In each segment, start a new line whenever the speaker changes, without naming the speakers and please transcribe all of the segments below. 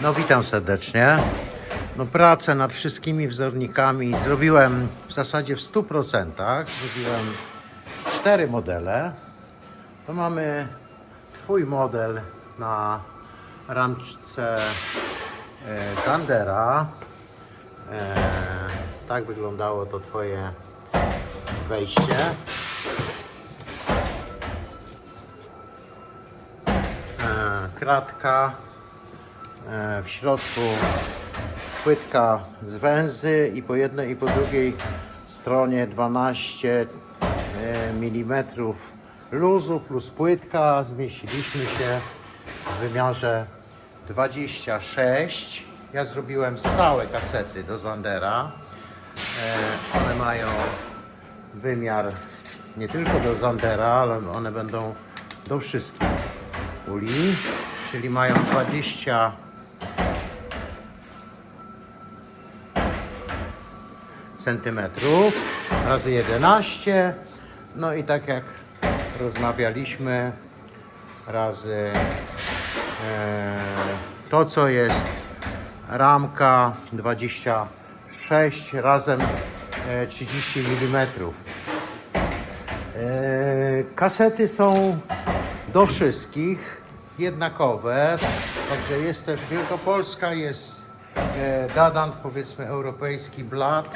No witam serdecznie. No pracę nad wszystkimi wzornikami zrobiłem w zasadzie w 100%. Zrobiłem cztery modele. To mamy Twój model na ramce e, Zandera. E, tak wyglądało to Twoje wejście. E, kratka e, w środku płytka z węzy i po jednej i po drugiej stronie 12 mm luzu plus płytka. Zmieściliśmy się w wymiarze 26 ja zrobiłem stałe kasety do Zandera. E, one mają wymiar nie tylko do Zandera, ale one będą do wszystkich uli, czyli mają 20 centymetrów razy 11 no i tak jak rozmawialiśmy razy e, to co jest ramka 26 razem e, 30 mm E, Kasety są do wszystkich jednakowe, także jest też Wielkopolska, jest e, Dadant, powiedzmy europejski Blatt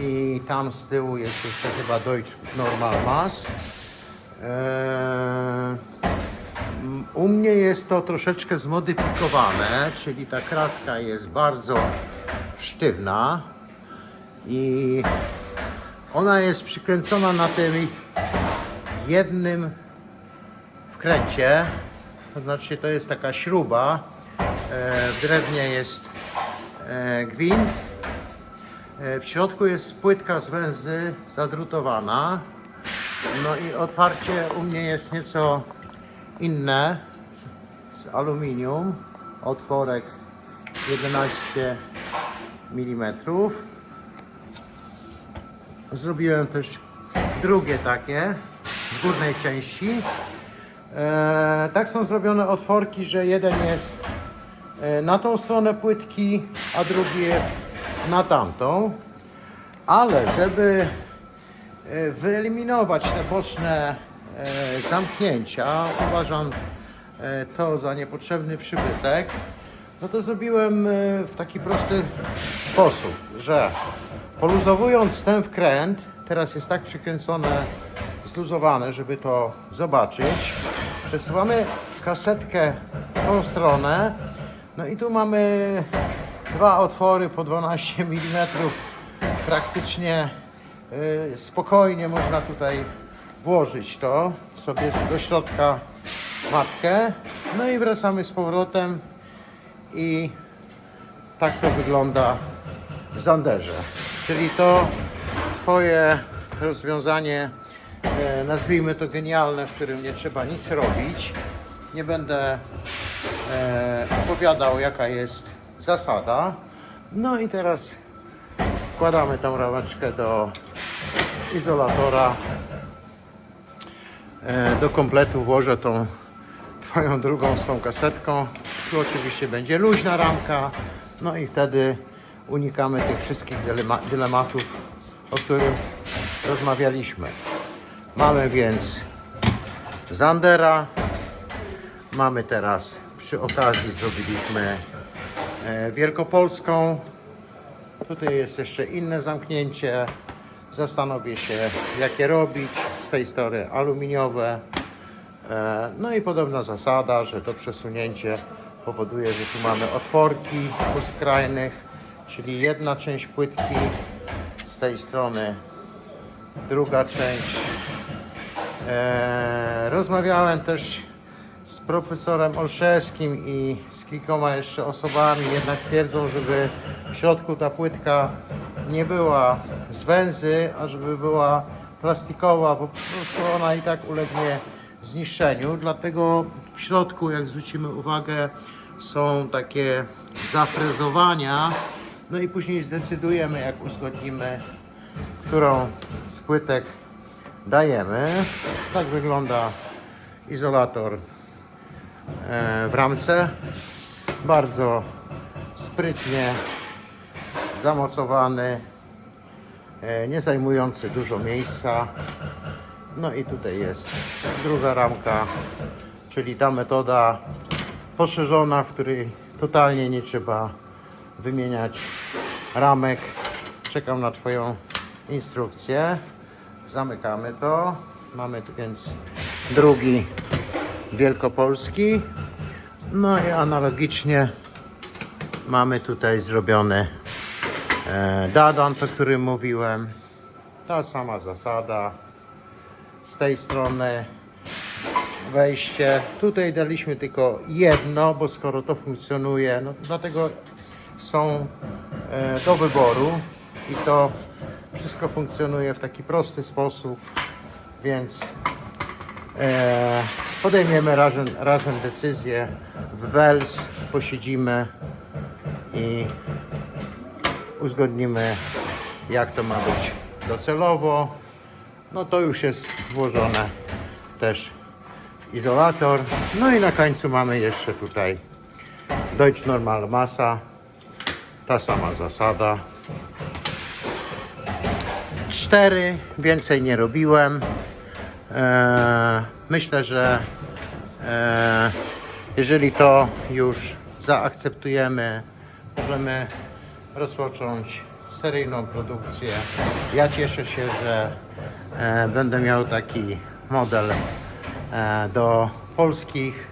i tam z tyłu jest jeszcze chyba Deutsch Normal Mass. E, U mnie jest to troszeczkę zmodyfikowane, czyli ta kratka jest bardzo sztywna i ona jest przykręcona na tym jednym wkręcie. To znaczy to jest taka śruba. E, W drewnie jest e, gwint. E, W środku jest płytka z węzy zadrutowana. No i otwarcie u mnie jest nieco inne z aluminium. Otworek 11 mm. Zrobiłem też drugie takie w górnej części. E, tak są zrobione otworki, że jeden jest e, na tą stronę płytki, a drugi jest na tamtą. Ale żeby e, wyeliminować te boczne e, zamknięcia, uważam e, to za niepotrzebny przybytek, no to zrobiłem e, w taki prosty sposób, że poluzowując ten wkręt, teraz jest tak przykręcone, zluzowane, żeby to zobaczyć, przesuwamy kasetkę w tą stronę, no i tu mamy dwa otwory po 12 mm, praktycznie y, spokojnie można tutaj włożyć to sobie do środka matkę, no i wracamy z powrotem i tak to wygląda w Zanderze. Czyli to Twoje rozwiązanie, e, nazwijmy to genialne, w którym nie trzeba nic robić. Nie będę e, opowiadał, jaka jest zasada. No i teraz wkładamy tą rameczkę do izolatora. E, do kompletu włożę tą Twoją drugą z tą kasetką. Tu oczywiście będzie luźna ramka. No i wtedy unikamy tych wszystkich dylema- dylematów, o których rozmawialiśmy. Mamy więc Zandera. Mamy teraz przy okazji zrobiliśmy e, Wielkopolską. Tutaj jest jeszcze inne zamknięcie. Zastanowię się, jakie robić. Z tej strony aluminiowe. E, No i podobna zasada, że to przesunięcie powoduje, że tu mamy otworki u skrajnych, czyli jedna część płytki z tej strony, druga część. E, Rozmawiałem też z profesorem Olszewskim i z kilkoma jeszcze osobami, jednak twierdzą, żeby w środku ta płytka nie była z węzy, a żeby była plastikowa, bo po prostu ona i tak ulegnie zniszczeniu. Dlatego w środku, jak zwrócimy uwagę, są takie zafrezowania. No i później zdecydujemy, jak uzgodnimy, którą z płytek dajemy. Tak wygląda izolator w ramce. Bardzo sprytnie zamocowany, e, nie zajmujący dużo miejsca. No i tutaj jest druga ramka, czyli ta metoda poszerzona, w której totalnie nie trzeba wymieniać ramek. Czekam na Twoją instrukcję. Zamykamy to. Mamy tu więc drugi wielkopolski. No i analogicznie mamy tutaj zrobiony e, dadan, o którym mówiłem. Ta sama zasada. Z tej strony wejście. Tutaj daliśmy tylko jedno, bo skoro to funkcjonuje, no dlatego są e, do wyboru i to wszystko funkcjonuje w taki prosty sposób, więc e, podejmiemy razem, razem decyzję w Wels, posiedzimy i uzgodnimy jak to ma być docelowo. No to już jest włożone też w izolator. No i na końcu mamy jeszcze tutaj Deutsch Normal Masa. Ta sama zasada. Cztery, więcej nie robiłem. Eee, myślę, że eee, jeżeli to już zaakceptujemy, możemy rozpocząć seryjną produkcję. Ja cieszę się, że e, będę miał taki model e, do polskich.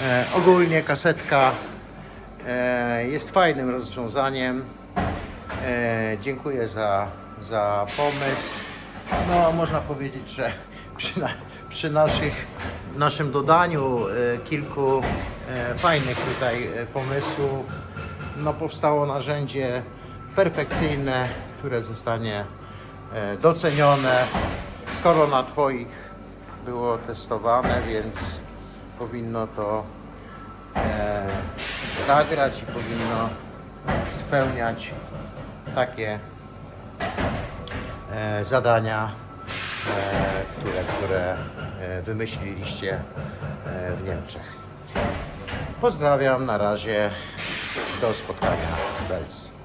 E, ogólnie kasetka e, jest fajnym rozwiązaniem. E, dziękuję za, za pomysł. No, można powiedzieć, że przy, na, przy naszych, naszym dodaniu e, kilku e, fajnych tutaj e, pomysłów, no, powstało narzędzie perfekcyjne, które zostanie docenione. Skoro na Twoich było testowane, więc powinno to zagrać i powinno spełniać takie zadania, które, które e, wymyśliliście e, w Niemczech. Pozdrawiam, na razie, do spotkania. Bez.